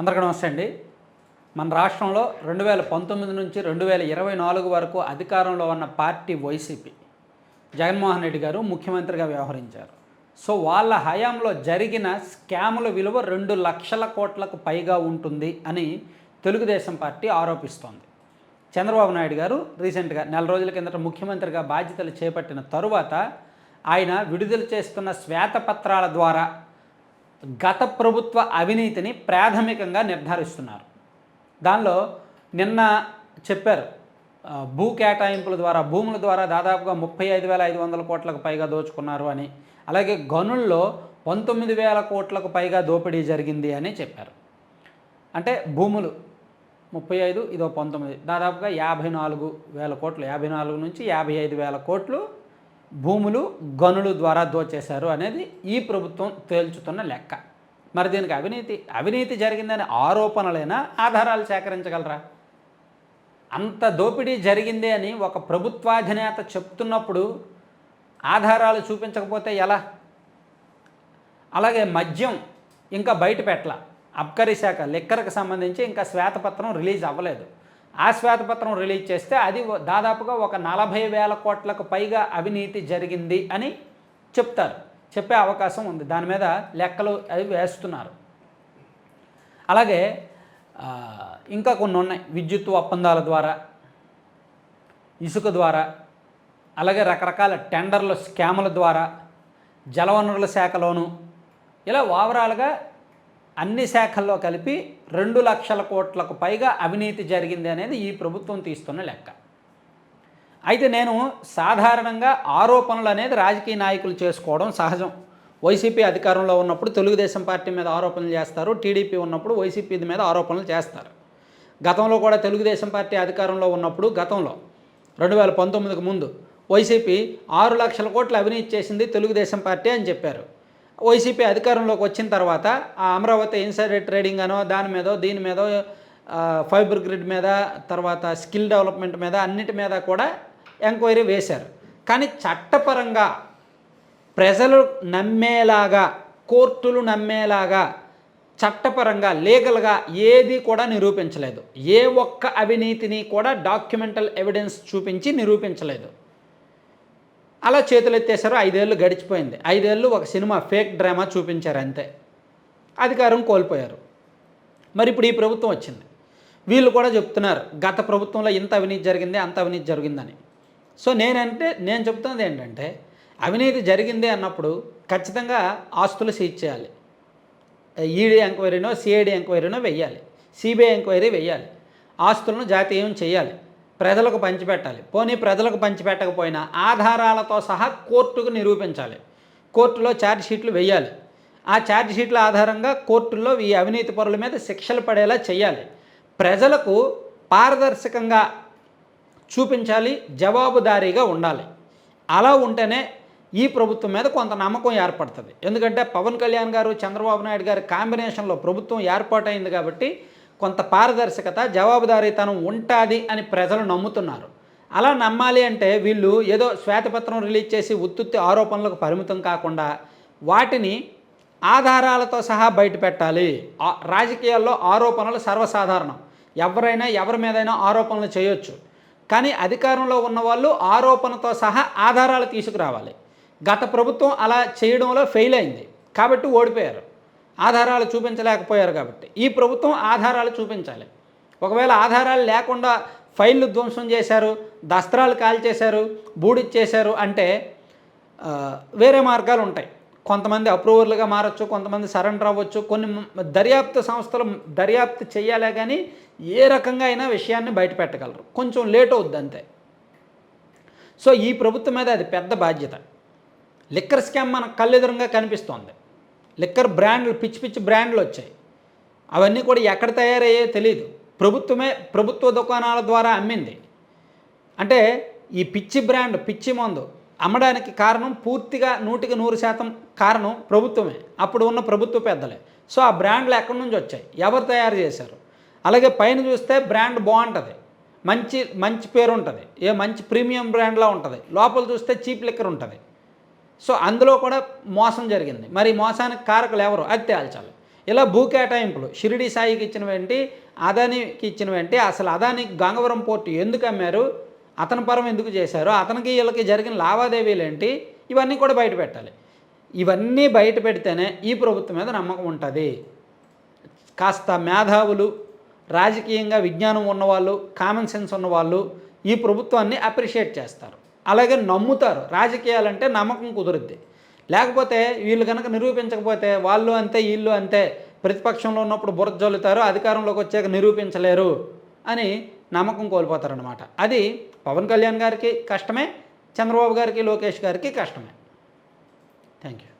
అందరికీ నమస్తే అండి. మన రాష్ట్రంలో రెండు వేల పంతొమ్మిది నుంచి రెండు వేల ఇరవై నాలుగు వరకు అధికారంలో ఉన్న పార్టీ వైసీపీ జగన్మోహన్ రెడ్డి గారు ముఖ్యమంత్రిగా వ్యవహరించారు. సో వాళ్ళ హయాంలో జరిగిన స్కాముల విలువ రెండు లక్షల కోట్లకు పైగా ఉంటుంది అని తెలుగుదేశం పార్టీ ఆరోపిస్తోంది. చంద్రబాబు నాయుడు గారు రీసెంట్గా నెల రోజుల కిందట ముఖ్యమంత్రిగా బాధ్యతలు చేపట్టిన తరువాత ఆయన విడుదల చేస్తున్న శ్వేతపత్రాల ద్వారా గత ప్రభుత్వ అవినీతిని ప్రాథమికంగా నిర్ధారిస్తున్నారు. దానిలో నిన్న చెప్పారు భూ కేటాయింపుల ద్వారా భూముల ద్వారా దాదాపుగా ముప్పై ఐదు వేల ఐదు వందల కోట్లకు పైగా దోచుకున్నారు అని అలాగే గనుల్లో పంతొమ్మిది వేల కోట్లకు పైగా దోపిడీ జరిగింది అని చెప్పారు. అంటే భూములు ముప్పై ఐదు ఇదో పంతొమ్మిది దాదాపుగా యాభై నాలుగు వేల కోట్లు యాభై నాలుగు నుంచి యాభై ఐదు వేల కోట్లు భూములు గనులు ద్వారా దోచేశారు అనేది ఈ ప్రభుత్వం తేల్చుతున్న లెక్క. మరి దీనికి అవినీతి అవినీతి జరిగిందనే ఆరోపణలైనా ఆధారాలు సేకరించగలరా? అంత దోపిడీ జరిగింది అని ఒక ప్రభుత్వాధినేత చెప్తున్నప్పుడు ఆధారాలు చూపించకపోతే ఎలా? అలాగే మద్యం ఇంకా బయట పెట్టల. అబ్కరీ శాఖ లిక్కర్కి సంబంధించి ఇంకా శ్వేతపత్రం రిలీజ్ అవ్వలేదు. ఆ శ్వేతపత్రం రిలీజ్ చేస్తే అది దాదాపుగా ఒక నలభై వేల కోట్లకు పైగా అవినీతి జరిగింది అని చెప్తారు. చెప్పే అవకాశం ఉంది. దాని మీద లెక్కలు అవి వేస్తున్నారు. అలాగే ఇంకా కొన్ని ఉన్నాయి. విద్యుత్ ఒప్పందాల ద్వారా ఇసుక ద్వారా అలాగే రకరకాల టెండర్ల స్కాముల ద్వారా జలవనరుల శాఖలోను ఇలా ఓవరాల్గా అన్ని శాఖల్లో కలిపి రెండు లక్షల కోట్లకు పైగా అవినీతి జరిగింది అనేది ఈ ప్రభుత్వం తీస్తున్న లెక్క. అయితే నేను సాధారణంగా ఆరోపణలు అనేది రాజకీయ నాయకులు చేసుకోవడం సహజం. వైసీపీ అధికారంలో ఉన్నప్పుడు తెలుగుదేశం పార్టీ మీద ఆరోపణలు చేస్తారు టీడీపీ ఉన్నప్పుడు వైసీపీ మీద ఆరోపణలు చేస్తారు. గతంలో కూడా తెలుగుదేశం పార్టీ అధికారంలో ఉన్నప్పుడు గతంలో రెండు వేల పంతొమ్మిదికి ముందు వైసీపీ ఆరు లక్షల కోట్లు అవినీతి చేసింది తెలుగుదేశం పార్టీ అని చెప్పారు. వైసీపీ అధికారంలోకి వచ్చిన తర్వాత ఆ అమరావతి ఇన్సైడర్ ట్రేడింగ్ అనో దాని మీదో దీని మీదో ఫైబర్ గ్రిడ్ మీద తర్వాత స్కిల్ డెవలప్మెంట్ మీద అన్నిటి మీద కూడా ఎంక్వైరీ వేశారు. కానీ చట్టపరంగా ప్రజలు నమ్మేలాగా కోర్టులు నమ్మేలాగా చట్టపరంగా లీగల్గా ఏది కూడా నిరూపించలేదు. ఏ ఒక్క అవినీతిని కూడా డాక్యుమెంటల్ ఎవిడెన్స్ చూపించి నిరూపించలేదు. అలా చేతులు ఎత్తేసారు ఐదేళ్ళు గడిచిపోయింది. ఐదేళ్ళు ఒక సినిమా ఫేక్ డ్రామా చూపించారు అంతే. అధికారం కోల్పోయారు. మరి ఇప్పుడు ఈ ప్రభుత్వం వచ్చింది. వీళ్ళు కూడా చెప్తున్నారు గత ప్రభుత్వంలో ఇంత అవినీతి జరిగింది అంత అవినీతి జరిగిందని. సో నేనంటే నేను చెప్తున్నది ఏంటంటే అవినీతి జరిగింది అన్నప్పుడు ఖచ్చితంగా ఆస్తులు సీజ్ చేయాలి. ఈడీ ఎంక్వైరీనో సిఐడి ఎంక్వైరీనో వెయ్యాలి. సిబిఐ ఎంక్వైరీ వెయ్యాలి. ఆస్తులను జాతీయం చేయాలి. ప్రజలకు పంచిపెట్టాలి. పోనీ ప్రజలకు పంచిపెట్టకపోయినా ఆధారాలతో సహా కోర్టుకు నిరూపించాలి. కోర్టులో ఛార్జ్ షీట్లు వెయ్యాలి ఆ ఛార్జ్ షీట్ల ఆధారంగా కోర్టుల్లో ఈ అవినీతి పరుల మీద శిక్షలు పడేలా చేయాలి. ప్రజలకు పారదర్శకంగా చూపించాలి జవాబుదారీగా ఉండాలి. అలా ఉంటేనే ఈ ప్రభుత్వం మీద కొంత నమ్మకం ఏర్పడుతుంది. ఎందుకంటే పవన్ కళ్యాణ్ గారు చంద్రబాబు నాయుడు గారి కాంబినేషన్లో ప్రభుత్వం ఏర్పాటైంది కాబట్టి కొంత పారదర్శకత జవాబుదారీతనం ఉంటుంది అని ప్రజలు నమ్ముతున్నారు. అలా నమ్మాలి అంటే వీళ్ళు ఏదో శ్వేతపత్రం రిలీజ్ చేసి ఉత్తుత్తి ఆరోపణలకు పరిమితం కాకుండా వాటిని ఆధారాలతో సహా బయట పెట్టాలి రాజకీయాల్లో ఆరోపణలు సర్వసాధారణం. ఎవరైనా ఎవరి మీదైనా ఆరోపణలు చేయొచ్చు. కానీ అధికారంలో ఉన్న వాళ్ళు ఆరోపణతో సహా ఆధారాలు తీసుకురావాలి. గత ప్రభుత్వం అలా చేయడంలో ఫెయిల్ అయింది. కాబట్టి ఓడిపోయారు. ఆధారాలు చూపించలేకపోయారు కాబట్టి. ఈ ప్రభుత్వం ఆధారాలు చూపించాలి. ఒకవేళ ఆధారాలు లేకుండా ఫైళ్ళు ధ్వంసం చేశారు దస్త్రాలు కాల్చేశారు బూడిచ్చేశారు అంటే వేరే మార్గాలు ఉంటాయి. కొంతమంది అప్రూవర్లుగా మారచ్చు కొంతమంది సరెండర్ అవ్వచ్చు. కొన్ని దర్యాప్తు సంస్థలు దర్యాప్తు చేయాలే కానీ ఏ రకంగా అయినా విషయాన్ని బయట పెట్టగలరు కొంచెం లేట్ అవుద్ది అంతే. సో ఈ ప్రభుత్వం మీద అది పెద్ద బాధ్యత. లిక్కర్ స్కామ్ మనకు కళ్ళెదురుగా కనిపిస్తోంది. లిక్కర్ బ్రాండ్లు పిచ్చి పిచ్చి బ్రాండ్లు వచ్చాయి. అవన్నీ కూడా ఎక్కడ తయారయ్యాయో తెలియదు ప్రభుత్వమే ప్రభుత్వ దుకాణాల ద్వారా అమ్మింది. అంటే ఈ పిచ్చి బ్రాండ్ పిచ్చి మందు అమ్మడానికి కారణం పూర్తిగా నూటికి నూరు శాతం కారణం ప్రభుత్వమే. అప్పుడు ఉన్న ప్రభుత్వ పెద్దలే. సో ఆ బ్రాండ్లు ఎక్కడి నుంచి వచ్చాయి? ఎవరు తయారు చేశారు? అలాగే పైన చూస్తే బ్రాండ్ బాగుంటుంది. మంచి మంచి పేరు ఉంటుంది ఏ మంచి ప్రీమియం బ్రాండ్లా ఉంటుంది. లోపల చూస్తే చీప్ లిక్కర్ ఉంటుంది. సో అందులో కూడా మోసం జరిగింది. మరి మోసానికి కారకులు ఎవరు? అది తేల్చాలి. ఇలా భూ కేటాయింపులు షిరిడి సాయికి ఇచ్చినవేంటి అదానికి ఇచ్చినవేంటి అసలు అదానికి గంగవరం పోర్టు ఎందుకు అమ్మారు? అతని పరం ఎందుకు చేశారు? అతనికి వీళ్ళకి జరిగిన లావాదేవీలు ఏంటి? ఇవన్నీ కూడా బయట పెట్టాలి. ఇవన్నీ బయట పెడితేనే ఈ ప్రభుత్వం మీద నమ్మకం ఉంటుంది. కాస్త మేధావులు రాజకీయంగా విజ్ఞానం ఉన్నవాళ్ళు కామన్ సెన్స్ ఉన్నవాళ్ళు ఈ ప్రభుత్వాన్ని అప్రిషియేట్ చేస్తారు. అలాగే నమ్ముతారు. రాజకీయాలంటే నమ్మకం కుదురుద్ది. లేకపోతే వీళ్ళు కనుక నిరూపించకపోతే వాళ్ళు అంతే వీళ్ళు అంతే ప్రతిపక్షంలో ఉన్నప్పుడు బురద జల్లుతారు అధికారంలోకి వచ్చాక నిరూపించలేరు అని నమ్మకం కోల్పోతారనమాట అది పవన్ కళ్యాణ్ గారికి కష్టమే చంద్రబాబు గారికి లోకేష్ గారికి కష్టమే. Thank you